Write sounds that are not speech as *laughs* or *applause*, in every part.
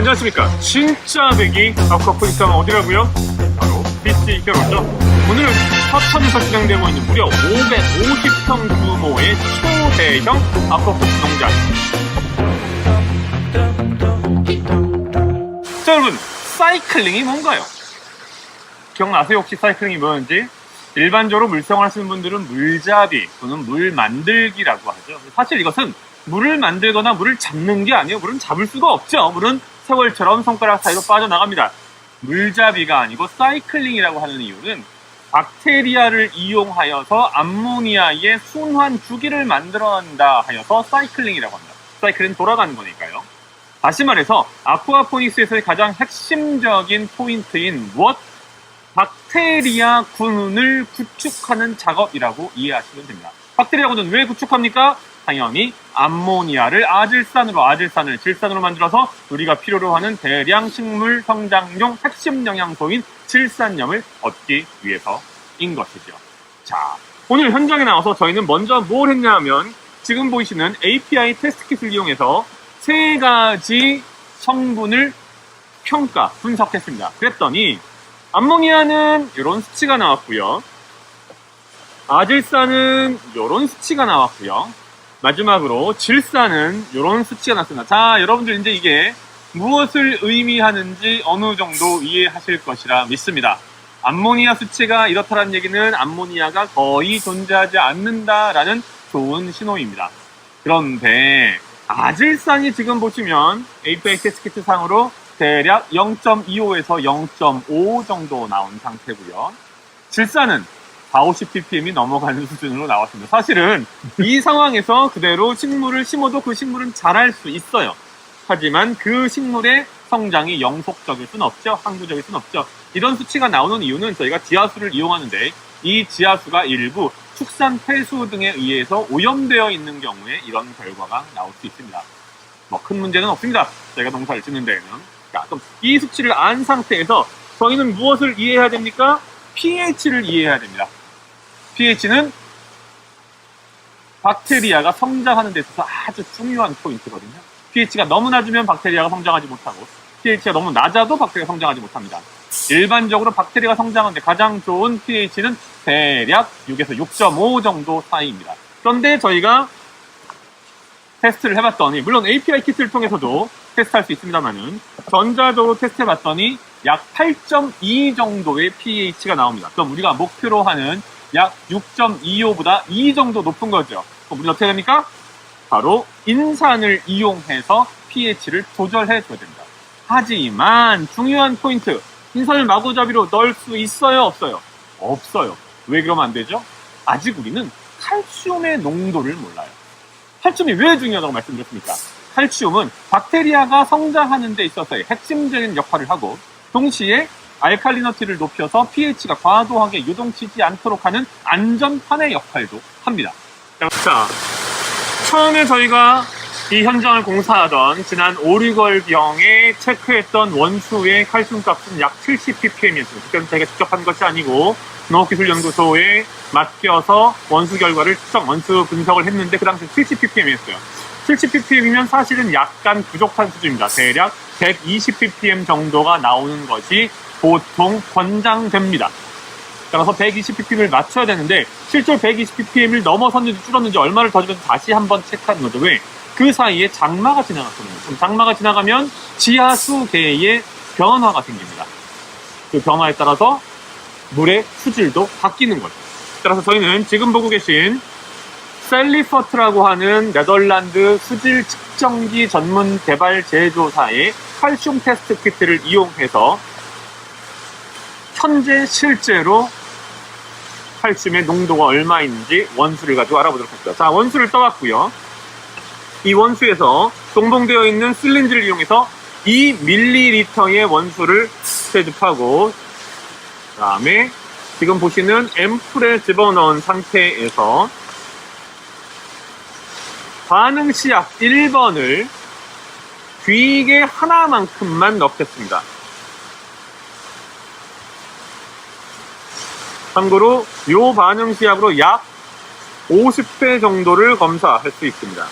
안녕하십니까. 진짜 배기 아쿠아포니스가 어디라고요? 바로 BC 결혼죠. 오늘은 서천에서 진행되고 있는 무려 550평 규모의 초대형 아쿠아포니스 농장. 자, 여러분, 사이클링이 뭔가요? 기억나세요? 혹시 사이클링이 뭐였는지? 일반적으로 물생활 하시는 분들은 물잡이 또는 물 만들기라고 하죠. 사실 이것은 물을 만들거나 물을 잡는 게 아니에요. 물은 잡을 수가 없죠. 물은 세월처럼 손가락 사이로 빠져나갑니다. 물잡이가 아니고 사이클링이라고 하는 이유는 박테리아를 이용하여서 암모니아의 순환 주기를 만들어낸다 하여서 사이클링이라고 합니다. 사이클은 돌아가는 거니까요. 다시 말해서 아쿠아포닉스에서의 가장 핵심적인 포인트인 무엇? 박테리아 군을 구축하는 작업이라고 이해하시면 됩니다. 박테리아 군은 왜 구축합니까? 당연히 암모니아를 아질산으로 아질산을 질산으로 만들어서 우리가 필요로 하는 대량 식물 성장용 핵심 영양소인 질산염을 얻기 위해서인 것이죠. 자, 오늘 현장에 나와서 저희는 먼저 뭘 했냐 하면 지금 보이시는 API 테스트 킷을 이용해서 세 가지 성분을 평가, 분석했습니다. 그랬더니 암모니아는 이런 수치가 나왔고요. 아질산은 이런 수치가 나왔고요. 마지막으로 질산은 이런 수치가 났습니다. 자, 여러분들 이제 이게 무엇을 의미하는지 어느 정도 이해하실 것이라 믿습니다. 암모니아 수치가 이렇다는 얘기는 암모니아가 거의 존재하지 않는다라는 좋은 신호입니다. 그런데 아질산이 지금 보시면 API 테스트 키트 상으로 대략 0.25에서 0.5 정도 나온 상태고요. 질산은 4, 50ppm이 넘어가는 수준으로 나왔습니다. 사실은 이 *laughs* 상황에서 그대로 식물을 심어도 그 식물은 자랄 수 있어요. 하지만 그 식물의 성장이 영속적일 수는 없죠. 항구적일 수는 없죠. 이런 수치가 나오는 이유는 저희가 지하수를 이용하는데 이 지하수가 일부 축산 폐수 등에 의해서 오염되어 있는 경우에 이런 결과가 나올 수 있습니다. 뭐 큰 문제는 없습니다. 저희가 농사를 짓는 데에는. 자, 그럼 이 수치를 안 상태에서 저희는 무엇을 이해해야 됩니까? pH를 이해해야 됩니다. pH는 박테리아가 성장하는 데 있어서 아주 중요한 포인트거든요. pH가 너무 낮으면 박테리아가 성장하지 못하고 pH가 너무 낮아도 박테리아가 성장하지 못합니다. 일반적으로 박테리아가 성장하는데 가장 좋은 pH는 대략 6에서 6.5 정도 사이입니다. 그런데 저희가 테스트를 해봤더니 물론 API 키트를 통해서도 테스트할 수 있습니다만은 전자적으로 테스트해봤더니 약 8.2 정도의 pH가 나옵니다. 그럼 우리가 목표로 하는 약 6.25보다 2 정도 높은 거죠. 그럼 우리 어떻게 됩니까? 바로 인산을 이용해서 pH를 조절해 줘야 됩니다. 하지만 중요한 포인트 인산을 마구잡이로 넣을 수 있어요 없어요? 없어요. 왜 그러면 안 되죠? 아직 우리는 칼슘의 농도를 몰라요. 칼슘이 왜 중요하다고 말씀드렸습니까? 칼슘은 박테리아가 성장하는 데 있어서의 핵심적인 역할을 하고 동시에 알칼리너티를 높여서 pH가 과도하게 유동치지 않도록 하는 안전판의 역할도 합니다. 자, 처음에 저희가 이 현장을 공사하던 지난 5, 6월경에 체크했던 원수의 칼슘 값은 약 70ppm이었습니다. 그때는 제가 직접 한 것이 아니고 농업기술연구소에 맡겨서 원수 결과를 추정, 원수 분석을 했는데 그 당시 70ppm이었어요. 70ppm이면 사실은 약간 부족한 수준입니다. 대략 120ppm 정도가 나오는 것이 보통 권장됩니다. 따라서 120ppm을 맞춰야 되는데 실제로 120ppm을 넘어섰는지 줄었는지 얼마를 더 주면서 다시 한번 체크하는 거죠. 왜? 그 사이에 장마가 지나갔거든요. 그럼 장마가 지나가면 지하수계의 변화가 생깁니다. 그 변화에 따라서 물의 수질도 바뀌는 거죠. 따라서 저희는 지금 보고 계신 셀리퍼트라고 하는 네덜란드 수질 측정기 전문 개발 제조사의 칼슘 테스트 키트를 이용해서 현재 실제로 칼슘의 농도가 얼마 있는지 원수를 가지고 알아보도록 하겠습니다. 자, 원수를 떠왔고요. 이 원수에서 동봉되어 있는 실린지를 이용해서 2ml의 원수를 채집하고 그 다음에 지금 보시는 앰플에 집어넣은 상태에서 반응 시약 1번을 귀게 하나만큼만 넣겠습니다. 참고로 이 반응 시약으로 약 50배 정도를 검사할 수 있습니다.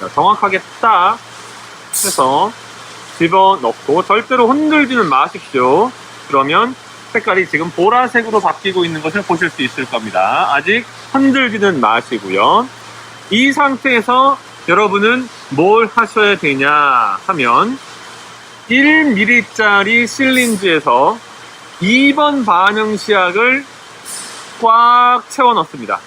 자, 정확하게 딱 해서 집어넣고 절대로 흔들지는 마십시오. 그러면 색깔이 지금 보라색으로 바뀌고 있는 것을 보실 수 있을 겁니다. 아직 흔들지는 마시고요. 이 상태에서 여러분은 뭘 하셔야 되냐 하면 1ml짜리 실린지에서 2번 반응 시약을 꽉 채워 넣습니다.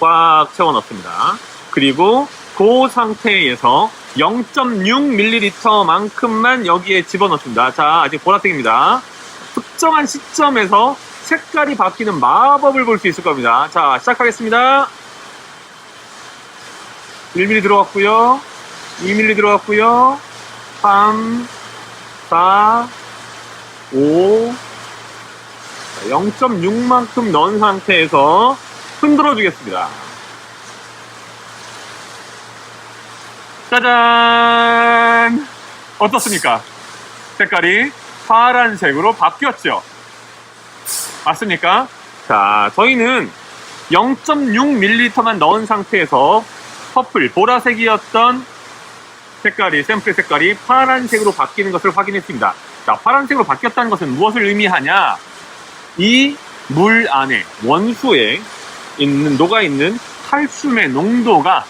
꽉 채워 넣습니다. 그리고 그 상태에서 0.6ml만큼만 여기에 집어넣습니다. 자, 아직 보라색입니다. 특정한 시점에서 색깔이 바뀌는 마법을 볼 수 있을 겁니다. 자, 시작하겠습니다. 1mm 들어갔고요. 2mm 들어갔고요. 3, 4, 5, 0.6만큼 넣은 상태에서 흔들어 주겠습니다. 짜잔! 어떻습니까? 색깔이 파란색으로 바뀌었죠? 맞습니까? 자, 저희는 0.6ml만 넣은 상태에서 퍼플, 보라색이었던 색깔이, 샘플 색깔이 파란색으로 바뀌는 것을 확인했습니다. 자, 파란색으로 바뀌었다는 것은 무엇을 의미하냐? 이 물 안에, 원수에 있는, 녹아 있는 칼슘의 농도가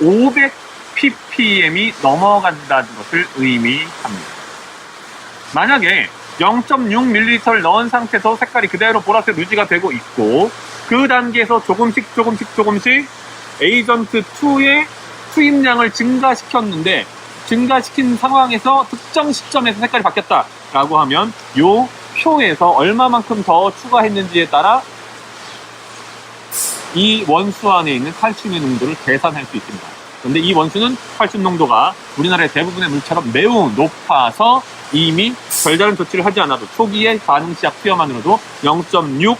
500ppm이 넘어간다는 것을 의미합니다. 만약에 0.6ml를 넣은 상태에서 색깔이 그대로 보라색 유지가 되고 있고 그 단계에서 조금씩 조금씩 조금씩 에이전트 2의 투입량을 증가시켰는데 증가시킨 상황에서 특정 시점에서 색깔이 바뀌었다라고 하면 요 표에서 얼마만큼 더 추가했는지에 따라 이 원수 안에 있는 칼슘의 농도를 계산할 수 있습니다. 그런데 이 원수는 칼슘 농도가 우리나라의 대부분의 물처럼 매우 높아서 이미 별다른 조치를 하지 않아도 초기의 반응 시작 투여만으로도 0.6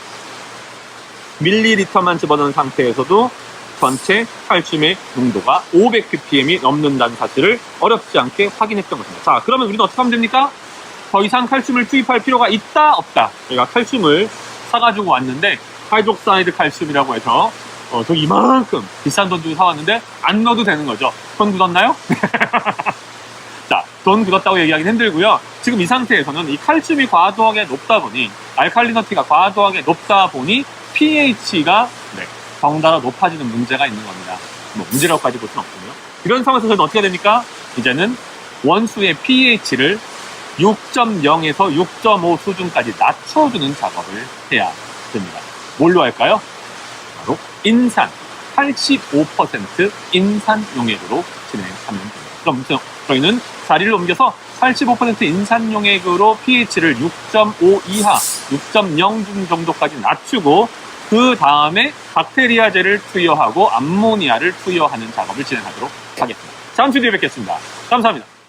밀리리터만 집어넣은 상태에서도 전체 칼슘의 농도가 500ppm이 넘는다는 사실을 어렵지 않게 확인했던 것입니다. 자, 그러면 우리는 어떻게 하면 됩니까? 더 이상 칼슘을 투입할 필요가 있다, 없다. 저희가 칼슘을 사가지고 왔는데 하이드록사이드 칼슘이라고 해서 어, 저 이만큼 비싼 돈 주고 사왔는데 안 넣어도 되는 거죠. 돈 굳었나요? *laughs* 자, 돈 굳었다고 얘기하기는 힘들고요. 지금 이 상태에서는 이 칼슘이 과도하게 높다 보니 알칼리너티가 과도하게 높다 보니 pH가 네, 덩달아 높아지는 문제가 있는 겁니다. 뭐 문제라고 까지 볼 수는 없고요. 이런 상황에서 저는 어떻게 됩니까? 이제는 원수의 pH를 6.0에서 6.5 수준까지 낮춰주는 작업을 해야 됩니다. 뭘로 할까요? 바로 인산 85% 인산 용액으로 진행하면 됩니다. 그럼 저- 저희는 자리를 옮겨서 85% 인산 용액으로 pH를 6.5 이하, 6.0 정도까지 낮추고 그 다음에 박테리아제를 투여하고 암모니아를 투여하는 작업을 진행하도록 하겠습니다. 다음 주에 뵙겠습니다. 감사합니다.